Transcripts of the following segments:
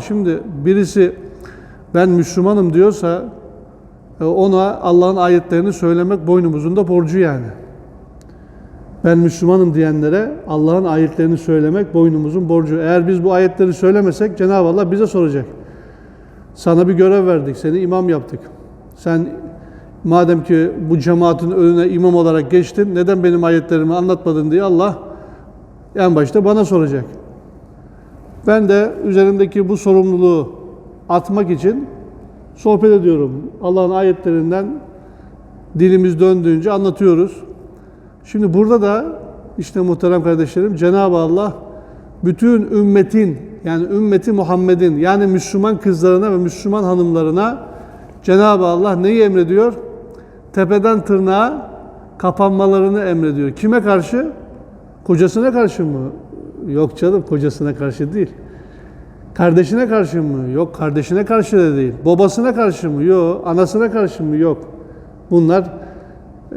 Şimdi birisi ben Müslümanım diyorsa e, ona Allah'ın ayetlerini söylemek boynumuzun da borcu yani. Ben Müslümanım diyenlere Allah'ın ayetlerini söylemek boynumuzun borcu. Eğer biz bu ayetleri söylemesek Cenab-ı Allah bize soracak. Sana bir görev verdik, seni imam yaptık. Sen madem ki bu cemaatin önüne imam olarak geçtin, neden benim ayetlerimi anlatmadın diye Allah en başta bana soracak. Ben de üzerimdeki bu sorumluluğu atmak için sohbet ediyorum. Allah'ın ayetlerinden dilimiz döndüğünce anlatıyoruz. Şimdi burada da işte muhterem kardeşlerim Cenab-ı Allah bütün ümmetin yani ümmeti Muhammed'in yani Müslüman kızlarına ve Müslüman hanımlarına Cenab-ı Allah neyi emrediyor? Tepeden tırnağa kapanmalarını emrediyor. Kime karşı? Kocasına karşı mı? Yok canım kocasına karşı değil. Kardeşine karşı mı? Yok kardeşine karşı da değil. Babasına karşı mı? Yok. Anasına karşı mı? Yok. Bunlar e,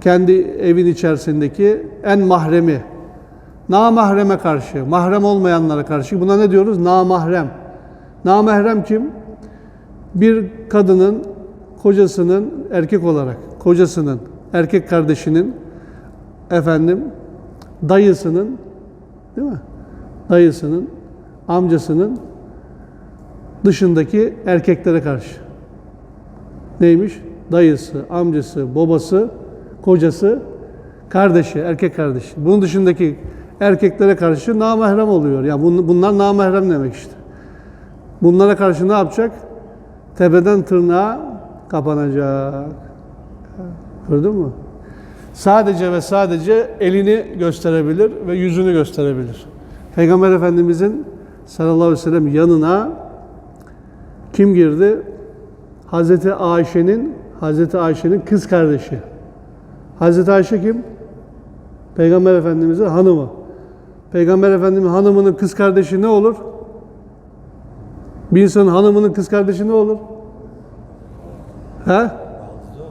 kendi evin içerisindeki en mahremi. Namahreme karşı, mahrem olmayanlara karşı. Buna ne diyoruz? Namahrem. Namahrem kim? Bir kadının kocasının erkek olarak, kocasının, erkek kardeşinin efendim dayısının değil mi? Dayısının, amcasının dışındaki erkeklere karşı. Neymiş? Dayısı, amcası, babası, kocası, kardeşi, erkek kardeşi. Bunun dışındaki erkeklere karşı namahrem oluyor. Yani bun- bunlar namahrem demek işte. Bunlara karşı ne yapacak? Tepeden tırnağa kapanacak. Gördün mü? Sadece ve sadece elini gösterebilir ve yüzünü gösterebilir. Peygamber Efendimizin sallallahu aleyhi ve sellem yanına kim girdi? Hazreti Ayşe'nin Hazreti Ayşe'nin kız kardeşi. Hazreti Ayşe kim? Peygamber Efendimizin hanımı. Peygamber Efendimizin hanımının kız kardeşi ne olur? Bir insanın hanımının kız kardeşi ne olur? He?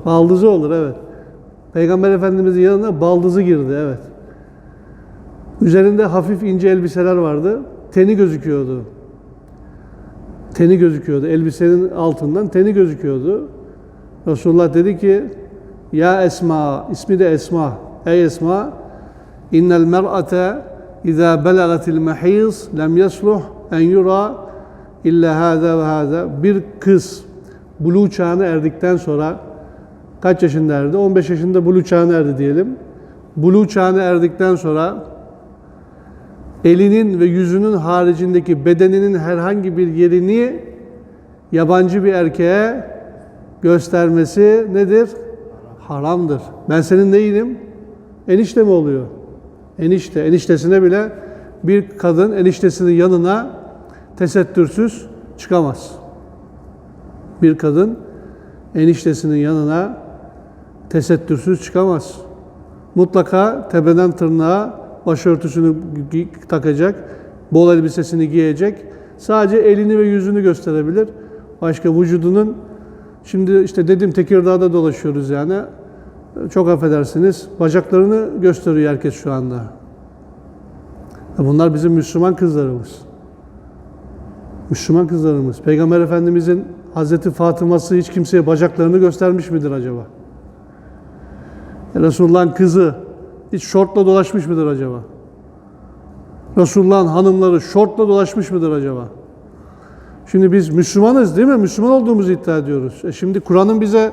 Baldızı olur evet. Peygamber Efendimizin yanına baldızı girdi evet. Üzerinde hafif ince elbiseler vardı. Teni gözüküyordu. Teni gözüküyordu. Elbisenin altından teni gözüküyordu. Resulullah dedi ki Ya Esma, ismi de Esma. Ey Esma, innel mer'ate izâ belagatil mehîz lem yasluh en yura illa hâzâ ve hâzâ. Bir kız buluğ çağına erdikten sonra kaç yaşında erdi? 15 yaşında buluğ çağına erdi diyelim. Buluğ çağına erdikten sonra elinin ve yüzünün haricindeki bedeninin herhangi bir yerini yabancı bir erkeğe göstermesi nedir? Haramdır. Ben senin neyinim? Enişte mi oluyor? Enişte. Eniştesine bile bir kadın eniştesinin yanına tesettürsüz çıkamaz. Bir kadın eniştesinin yanına tesettürsüz çıkamaz. Mutlaka tepeden tırnağa başörtüsünü takacak, bol elbisesini giyecek. Sadece elini ve yüzünü gösterebilir. Başka vücudunun şimdi işte dedim Tekirdağ'da dolaşıyoruz yani. Çok affedersiniz. Bacaklarını gösteriyor herkes şu anda. Bunlar bizim Müslüman kızlarımız. Müslüman kızlarımız. Peygamber Efendimizin Hazreti Fatıma'sı hiç kimseye bacaklarını göstermiş midir acaba? Resulullah'ın kızı hiç şortla dolaşmış mıdır acaba? Resulullah'ın hanımları şortla dolaşmış mıdır acaba? Şimdi biz Müslümanız değil mi? Müslüman olduğumuzu iddia ediyoruz. E şimdi Kur'an'ın bize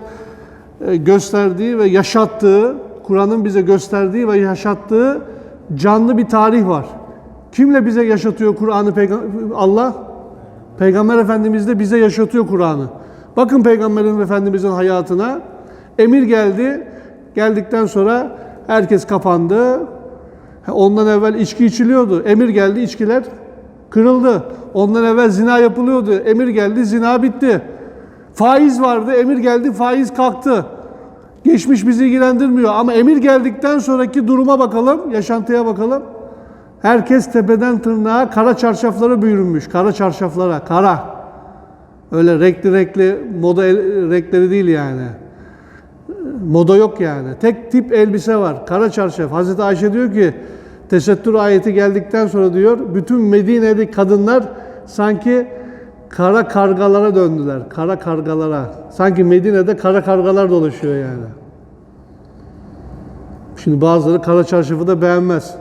e, gösterdiği ve yaşattığı, Kur'an'ın bize gösterdiği ve yaşattığı canlı bir tarih var. Kimle bize yaşatıyor Kur'an'ı Allah? Peygamber Efendimiz de bize yaşatıyor Kur'an'ı. Bakın Peygamberin Efendimizin hayatına. Emir geldi. Geldikten sonra herkes kapandı. Ondan evvel içki içiliyordu. Emir geldi içkiler kırıldı. Ondan evvel zina yapılıyordu. Emir geldi zina bitti. Faiz vardı. Emir geldi faiz kalktı. Geçmiş bizi ilgilendirmiyor ama emir geldikten sonraki duruma bakalım, yaşantıya bakalım. Herkes tepeden tırnağa kara çarşaflara bürünmüş. Kara çarşaflara, kara. Öyle renkli renkli moda renkleri değil yani. Moda yok yani. Tek tip elbise var. Kara çarşaf. Hazreti Ayşe diyor ki tesettür ayeti geldikten sonra diyor bütün Medine'deki kadınlar sanki kara kargalara döndüler. Kara kargalara. Sanki Medine'de kara kargalar dolaşıyor yani. Şimdi bazıları kara çarşafı da beğenmez.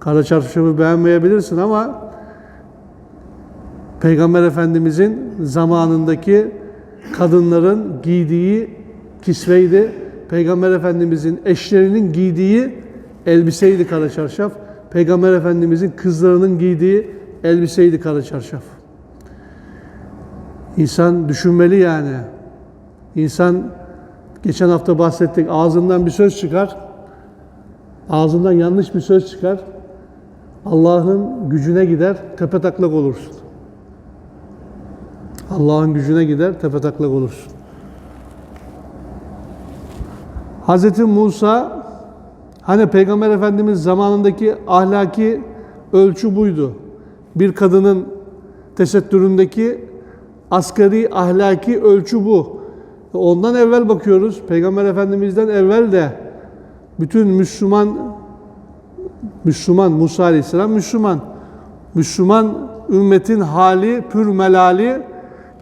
Kara çarşafı beğenmeyebilirsin ama Peygamber Efendimizin zamanındaki kadınların giydiği kisveydi. Peygamber Efendimizin eşlerinin giydiği elbiseydi kara çarşaf. Peygamber Efendimizin kızlarının giydiği elbiseydi kara çarşaf. İnsan düşünmeli yani. İnsan geçen hafta bahsettik ağzından bir söz çıkar. Ağzından yanlış bir söz çıkar. Allah'ın gücüne gider, tepetaklak olursun. Allah'ın gücüne gider, tepetaklak olursun. Hz. Musa, hani Peygamber Efendimiz zamanındaki ahlaki ölçü buydu. Bir kadının tesettüründeki asgari ahlaki ölçü bu. Ondan evvel bakıyoruz, Peygamber Efendimiz'den evvel de bütün Müslüman Müslüman Musa Aleyhisselam Müslüman. Müslüman ümmetin hali pür melali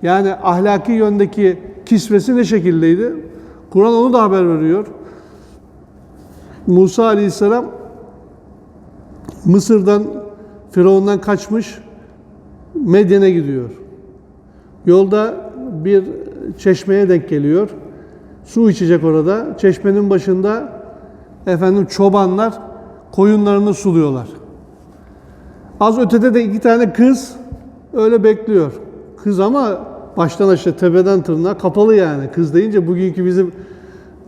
yani ahlaki yöndeki kisvesi ne şekildeydi? Kur'an onu da haber veriyor. Musa Aleyhisselam Mısır'dan Firavun'dan kaçmış Medyen'e gidiyor. Yolda bir çeşmeye denk geliyor. Su içecek orada. Çeşmenin başında efendim çobanlar koyunlarını suluyorlar. Az ötede de iki tane kız öyle bekliyor. Kız ama baştan aşağı tepeden tırnağa kapalı yani. Kız deyince bugünkü bizim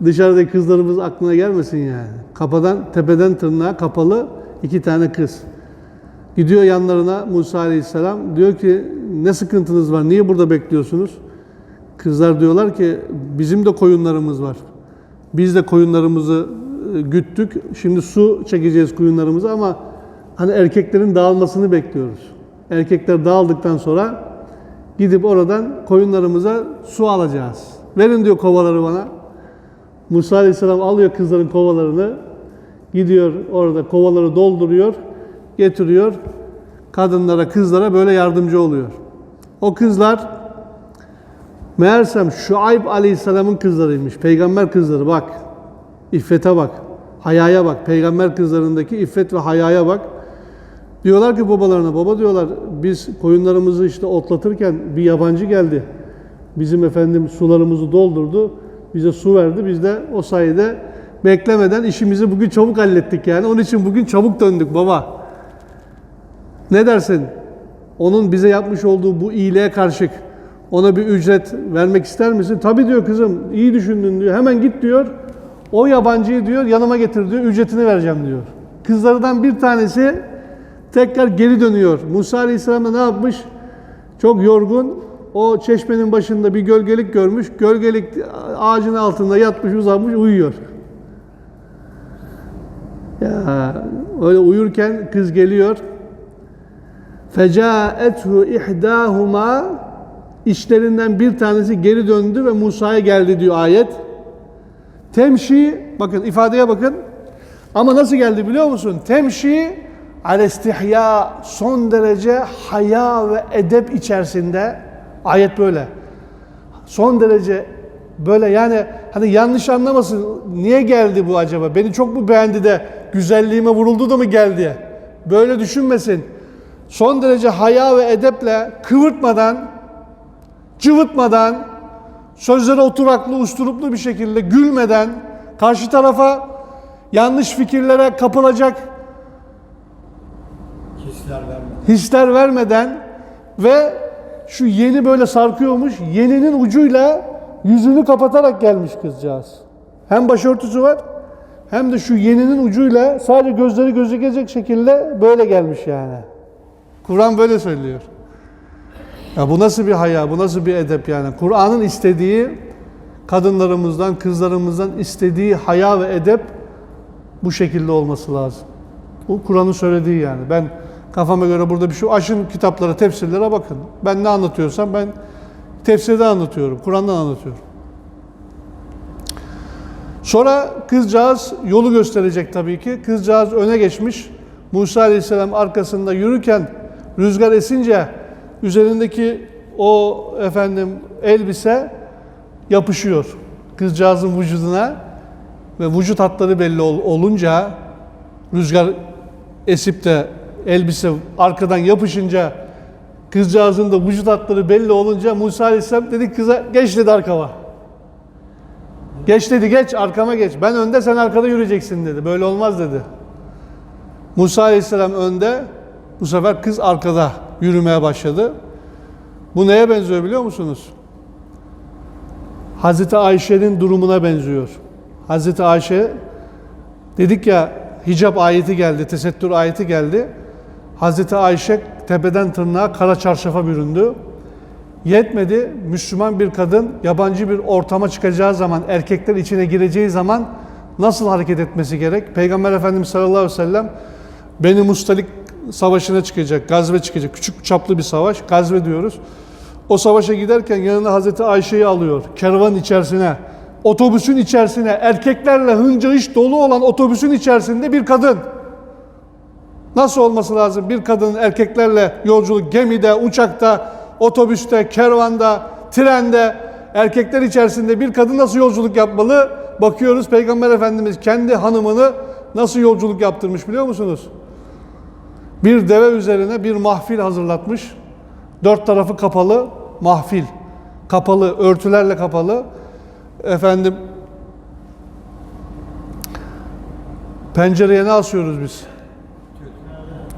dışarıdaki kızlarımız aklına gelmesin yani. Kapadan tepeden tırnağa kapalı iki tane kız. Gidiyor yanlarına Musa Aleyhisselam diyor ki ne sıkıntınız var? Niye burada bekliyorsunuz? Kızlar diyorlar ki bizim de koyunlarımız var. Biz de koyunlarımızı e, güttük. Şimdi su çekeceğiz koyunlarımıza ama hani erkeklerin dağılmasını bekliyoruz. Erkekler dağıldıktan sonra gidip oradan koyunlarımıza su alacağız. Verin diyor kovaları bana. Musa Aleyhisselam alıyor kızların kovalarını. Gidiyor orada kovaları dolduruyor. Getiriyor. Kadınlara, kızlara böyle yardımcı oluyor. O kızlar meğersem Şuayb Aleyhisselam'ın kızlarıymış. Peygamber kızları bak. İffete bak. Hayaya bak. Peygamber kızlarındaki iffet ve hayaya bak. Diyorlar ki babalarına, baba diyorlar biz koyunlarımızı işte otlatırken bir yabancı geldi. Bizim efendim sularımızı doldurdu. Bize su verdi. Biz de o sayede beklemeden işimizi bugün çabuk hallettik yani. Onun için bugün çabuk döndük baba. Ne dersin? Onun bize yapmış olduğu bu iyiliğe karşılık ona bir ücret vermek ister misin? Tabii diyor kızım. iyi düşündün diyor. Hemen git diyor. O yabancıyı diyor yanıma getir diyor. Ücretini vereceğim diyor. Kızlardan bir tanesi tekrar geri dönüyor. Musa Aleyhisselam da ne yapmış? Çok yorgun. O çeşmenin başında bir gölgelik görmüş. Gölgelik ağacın altında yatmış, uzanmış, uyuyor. Ya öyle uyurken kız geliyor. Fecaethu ihdahuma işlerinden bir tanesi geri döndü ve Musa'ya geldi diyor ayet. Temşi bakın ifadeye bakın. Ama nasıl geldi biliyor musun? Temşi alestihya son derece haya ve edep içerisinde ayet böyle. Son derece böyle yani hani yanlış anlamasın niye geldi bu acaba? Beni çok mu beğendi de güzelliğime vuruldu da mı geldi? Böyle düşünmesin. Son derece haya ve edeple kıvırtmadan, cıvıtmadan, sözlere oturaklı, usturuplu bir şekilde gülmeden, karşı tarafa yanlış fikirlere kapılacak Hisler verme. hisler vermeden ve şu yeni böyle sarkıyormuş, yeninin ucuyla yüzünü kapatarak gelmiş kızcağız. Hem başörtüsü var hem de şu yeninin ucuyla sadece gözleri gözükecek şekilde böyle gelmiş yani. Kur'an böyle söylüyor. Ya bu nasıl bir haya, bu nasıl bir edep yani? Kur'an'ın istediği kadınlarımızdan, kızlarımızdan istediği haya ve edep bu şekilde olması lazım. Bu Kur'an'ın söylediği yani. Ben kafama göre burada bir şey aşın kitaplara, tefsirlere bakın. Ben ne anlatıyorsam ben tefsirde anlatıyorum, Kur'an'dan anlatıyorum. Sonra kızcağız yolu gösterecek tabii ki. Kızcağız öne geçmiş. Musa Aleyhisselam arkasında yürürken rüzgar esince üzerindeki o efendim elbise yapışıyor kızcağızın vücuduna ve vücut hatları belli ol- olunca rüzgar esip de elbise arkadan yapışınca kızcağızın da vücut hatları belli olunca Musa Aleyhisselam dedi kıza geç dedi arkama. Geç dedi geç arkama geç. Ben önde sen arkada yürüyeceksin dedi. Böyle olmaz dedi. Musa Aleyhisselam önde bu sefer kız arkada yürümeye başladı. Bu neye benziyor biliyor musunuz? Hazreti Ayşe'nin durumuna benziyor. Hazreti Ayşe dedik ya hicap ayeti geldi, tesettür ayeti geldi. Hazreti Ayşe tepeden tırnağa kara çarşafa büründü. Yetmedi, Müslüman bir kadın yabancı bir ortama çıkacağı zaman, erkekler içine gireceği zaman nasıl hareket etmesi gerek? Peygamber Efendimiz sallallahu aleyhi ve sellem Beni Mustalik savaşına çıkacak, gazve çıkacak. Küçük çaplı bir savaş, gazve diyoruz. O savaşa giderken yanına Hazreti Ayşe'yi alıyor, kervan içerisine, otobüsün içerisine, erkeklerle hınca iş dolu olan otobüsün içerisinde bir kadın. Nasıl olması lazım? Bir kadının erkeklerle yolculuk gemide, uçakta, otobüste, kervanda, trende, erkekler içerisinde bir kadın nasıl yolculuk yapmalı? Bakıyoruz Peygamber Efendimiz kendi hanımını nasıl yolculuk yaptırmış biliyor musunuz? Bir deve üzerine bir mahfil hazırlatmış. Dört tarafı kapalı mahfil. Kapalı, örtülerle kapalı. Efendim pencereye ne asıyoruz biz?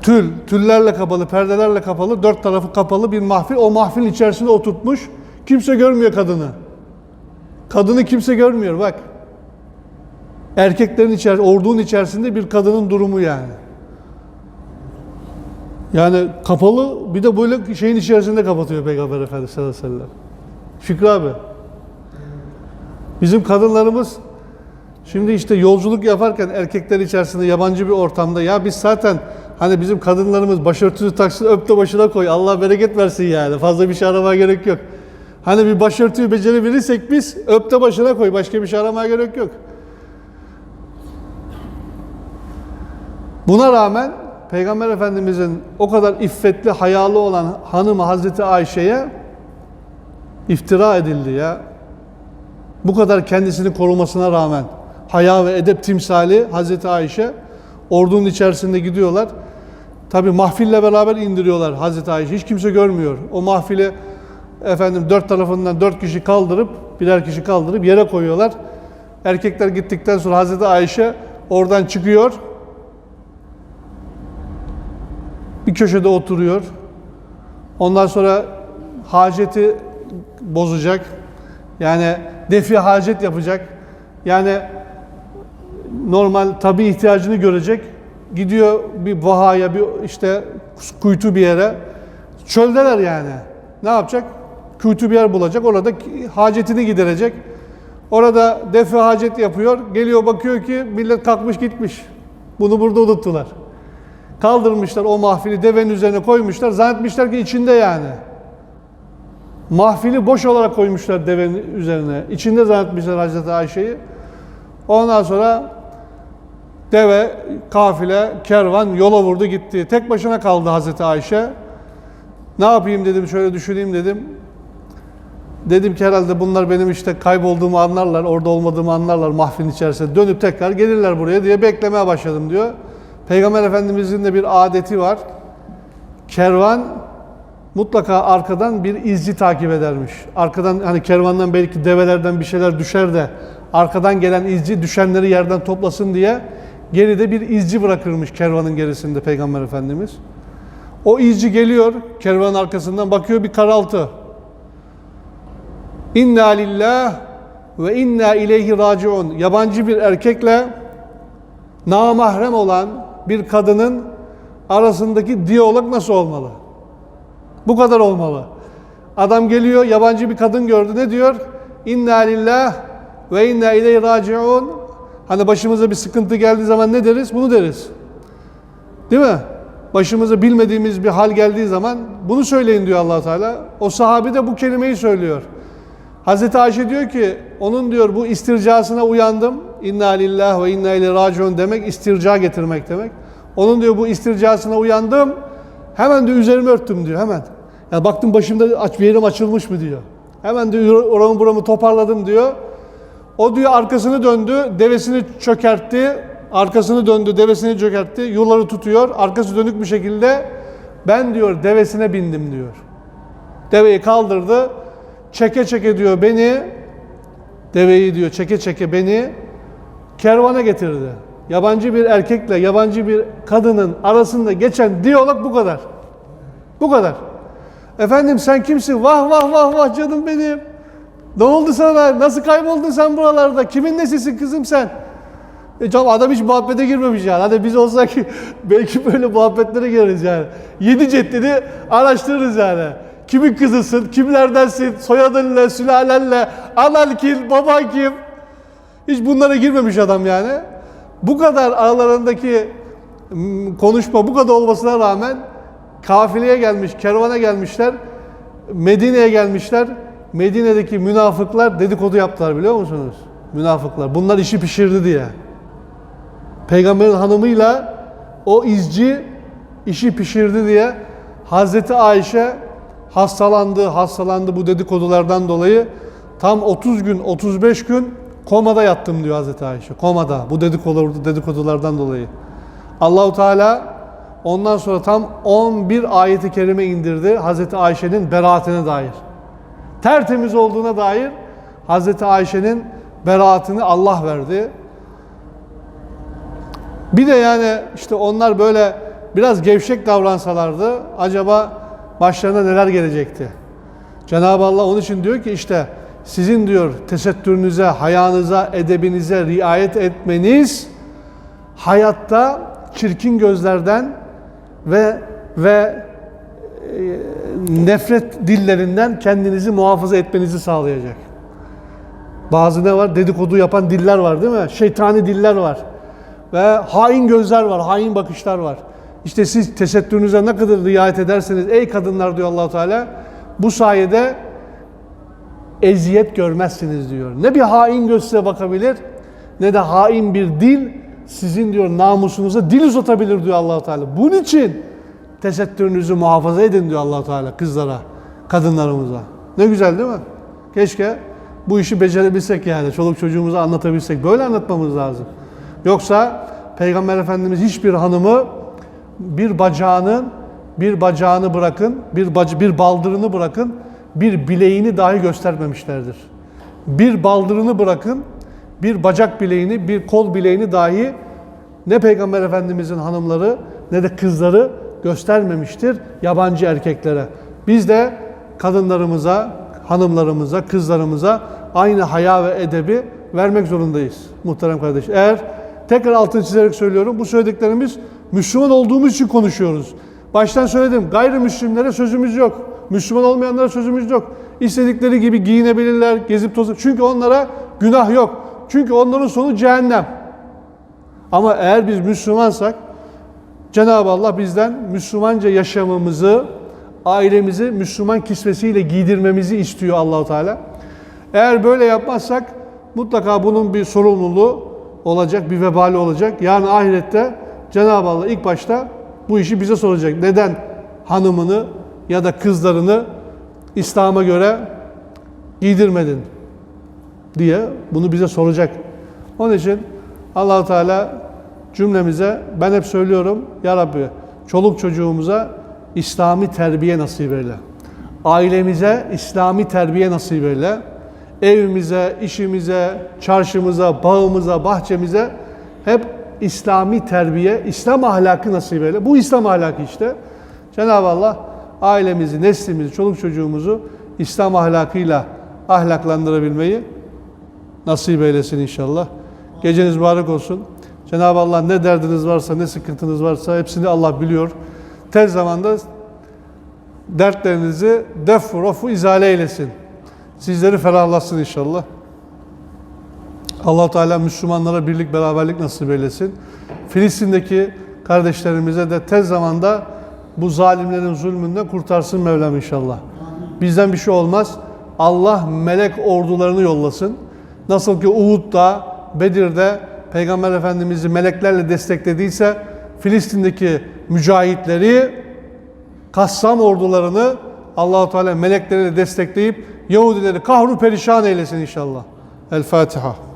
Tül, tüllerle kapalı, perdelerle kapalı, dört tarafı kapalı bir mahfil. O mahfilin içerisinde oturtmuş. Kimse görmüyor kadını. Kadını kimse görmüyor bak. Erkeklerin içerisinde, ordunun içerisinde bir kadının durumu yani. Yani kapalı bir de böyle şeyin içerisinde kapatıyor Peygamber Efendimiz sallallahu aleyhi ve sellem. Şükrü abi. Bizim kadınlarımız şimdi işte yolculuk yaparken erkekler içerisinde yabancı bir ortamda ya biz zaten hani bizim kadınlarımız başörtüsü taksın öp başına koy Allah bereket versin yani fazla bir şey aramaya gerek yok. Hani bir başörtüyü becerebilirsek biz öp başına koy başka bir şey aramaya gerek yok. Buna rağmen Peygamber Efendimizin o kadar iffetli, hayalı olan hanımı Hazreti Ayşe'ye iftira edildi ya. Bu kadar kendisini korumasına rağmen haya ve edep timsali Hazreti Ayşe ordunun içerisinde gidiyorlar. Tabi mahfille beraber indiriyorlar Hazreti Ayşe. Hiç kimse görmüyor. O mahfili efendim dört tarafından dört kişi kaldırıp birer kişi kaldırıp yere koyuyorlar. Erkekler gittikten sonra Hazreti Ayşe oradan çıkıyor. bir köşede oturuyor. Ondan sonra haceti bozacak. Yani defi hacet yapacak. Yani normal tabi ihtiyacını görecek. Gidiyor bir vahaya, bir işte kuytu bir yere. Çöldeler yani. Ne yapacak? Kuytu bir yer bulacak. Orada hacetini giderecek. Orada defi hacet yapıyor. Geliyor bakıyor ki millet kalkmış gitmiş. Bunu burada unuttular. Kaldırmışlar o mahfili devenin üzerine koymuşlar. Zannetmişler ki içinde yani. Mahfili boş olarak koymuşlar devenin üzerine. İçinde zannetmişler Hazreti Ayşe'yi. Ondan sonra deve, kafile, kervan yola vurdu gitti. Tek başına kaldı Hazreti Ayşe. Ne yapayım dedim şöyle düşüneyim dedim. Dedim ki herhalde bunlar benim işte kaybolduğumu anlarlar, orada olmadığımı anlarlar mahfilin içerisinde. Dönüp tekrar gelirler buraya diye beklemeye başladım diyor. Peygamber Efendimizin de bir adeti var. Kervan mutlaka arkadan bir izci takip edermiş. Arkadan hani kervandan belki develerden bir şeyler düşer de arkadan gelen izci düşenleri yerden toplasın diye geride bir izci bırakırmış kervanın gerisinde Peygamber Efendimiz. O izci geliyor kervanın arkasından bakıyor bir karaltı. İnna lillah ve inna ileyhi raciun. Yabancı bir erkekle namahrem olan bir kadının arasındaki diyalog nasıl olmalı? Bu kadar olmalı. Adam geliyor, yabancı bir kadın gördü. Ne diyor? İnna lillah ve inna ileyhi raciun. Hani başımıza bir sıkıntı geldiği zaman ne deriz? Bunu deriz. Değil mi? Başımıza bilmediğimiz bir hal geldiği zaman bunu söyleyin diyor allah Teala. O sahabi de bu kelimeyi söylüyor. Hazreti Ayşe diyor ki onun diyor bu istircasına uyandım. İnna lillah ve inna ileyhi raciun demek istirca getirmek demek. Onun diyor bu istircasına uyandım. Hemen de üzerimi örttüm diyor hemen. Ya baktım başımda aç bir yerim açılmış mı diyor. Hemen diyor oramı buramı toparladım diyor. O diyor arkasını döndü, devesini çökertti. Arkasını döndü, devesini çökertti. Yuları tutuyor. Arkası dönük bir şekilde ben diyor devesine bindim diyor. Deveyi kaldırdı. Çeke çeke diyor beni deveyi diyor çeke çeke beni kervana getirdi. Yabancı bir erkekle yabancı bir kadının arasında geçen diyalog bu kadar. Bu kadar. Efendim sen kimsin? Vah vah vah vah canım benim. Ne oldu sana? Nasıl kayboldun sen buralarda? Kimin nesisin kızım sen? E canım adam hiç muhabbete girmemiş yani. Hadi biz olsak belki böyle muhabbetlere gireriz yani. Yedi ceddini araştırırız yani. Kimin kızısın, kimlerdensin, soyadın ne, sülalenle, anan kim, baban kim? Hiç bunlara girmemiş adam yani. Bu kadar aralarındaki konuşma bu kadar olmasına rağmen kafileye gelmiş, kervana gelmişler. Medine'ye gelmişler. Medine'deki münafıklar dedikodu yaptılar biliyor musunuz? Münafıklar. Bunlar işi pişirdi diye. Peygamberin hanımıyla o izci işi pişirdi diye Hazreti Ayşe hastalandı, hastalandı bu dedikodulardan dolayı. Tam 30 gün, 35 gün komada yattım diyor Hazreti Ayşe. Komada bu dedikodu, dedikodulardan dolayı. Allahu Teala ondan sonra tam 11 ayeti kerime indirdi Hazreti Ayşe'nin beraatine dair. Tertemiz olduğuna dair Hazreti Ayşe'nin beraatini Allah verdi. Bir de yani işte onlar böyle biraz gevşek davransalardı acaba başlarına neler gelecekti? Cenab-ı Allah onun için diyor ki işte sizin diyor tesettürünüze, hayanıza, edebinize riayet etmeniz hayatta çirkin gözlerden ve ve nefret dillerinden kendinizi muhafaza etmenizi sağlayacak. Bazı ne var? Dedikodu yapan diller var değil mi? Şeytani diller var. Ve hain gözler var, hain bakışlar var. İşte siz tesettürünüze ne kadar riayet ederseniz ey kadınlar diyor Allahu Teala bu sayede eziyet görmezsiniz diyor. Ne bir hain göz size bakabilir ne de hain bir dil sizin diyor namusunuza dil uzatabilir diyor Allahu Teala. Bunun için tesettürünüzü muhafaza edin diyor Allahu Teala kızlara, kadınlarımıza. Ne güzel değil mi? Keşke bu işi becerebilsek yani. Çoluk çocuğumuza anlatabilsek. Böyle anlatmamız lazım. Yoksa Peygamber Efendimiz hiçbir hanımı bir bacağının bir bacağını bırakın, bir bac bir baldırını bırakın, bir bileğini dahi göstermemişlerdir. Bir baldırını bırakın, bir bacak bileğini, bir kol bileğini dahi ne Peygamber Efendimizin hanımları ne de kızları göstermemiştir yabancı erkeklere. Biz de kadınlarımıza, hanımlarımıza, kızlarımıza aynı haya ve edebi vermek zorundayız muhterem kardeş. Eğer tekrar altını çizerek söylüyorum bu söylediklerimiz Müslüman olduğumuz için konuşuyoruz. Baştan söyledim gayrimüslimlere sözümüz yok. Müslüman olmayanlara sözümüz yok. İstedikleri gibi giyinebilirler, gezip tozup. Çünkü onlara günah yok. Çünkü onların sonu cehennem. Ama eğer biz Müslümansak Cenab-ı Allah bizden Müslümanca yaşamamızı, ailemizi Müslüman kisvesiyle giydirmemizi istiyor Allahu Teala. Eğer böyle yapmazsak mutlaka bunun bir sorumluluğu olacak, bir vebali olacak. Yani ahirette Cenab-ı Allah ilk başta bu işi bize soracak. Neden hanımını ya da kızlarını İslam'a göre giydirmedin diye bunu bize soracak. Onun için Allahu Teala cümlemize ben hep söylüyorum ya Rabbi çoluk çocuğumuza İslami terbiye nasip eyle. Ailemize İslami terbiye nasip eyle. Evimize, işimize, çarşımıza, bağımıza, bahçemize hep İslami terbiye, İslam ahlakı nasip eyle. Bu İslam ahlakı işte. Cenab-ı Allah ailemizi, neslimizi, çoluk çocuğumuzu İslam ahlakıyla ahlaklandırabilmeyi nasip eylesin inşallah. Geceniz mübarek olsun. Cenab-ı Allah ne derdiniz varsa, ne sıkıntınız varsa hepsini Allah biliyor. Tez zamanda dertlerinizi def rofu izale eylesin. Sizleri ferahlatsın inşallah. allah Teala Müslümanlara birlik, beraberlik nasip eylesin. Filistin'deki kardeşlerimize de tez zamanda bu zalimlerin zulmünden kurtarsın Mevlam inşallah. Bizden bir şey olmaz. Allah melek ordularını yollasın. Nasıl ki Uhud'da, Bedir'de Peygamber Efendimiz'i meleklerle desteklediyse Filistin'deki mücahitleri Kassam ordularını Allahu Teala melekleri de destekleyip Yahudileri kahru perişan eylesin inşallah. El Fatiha.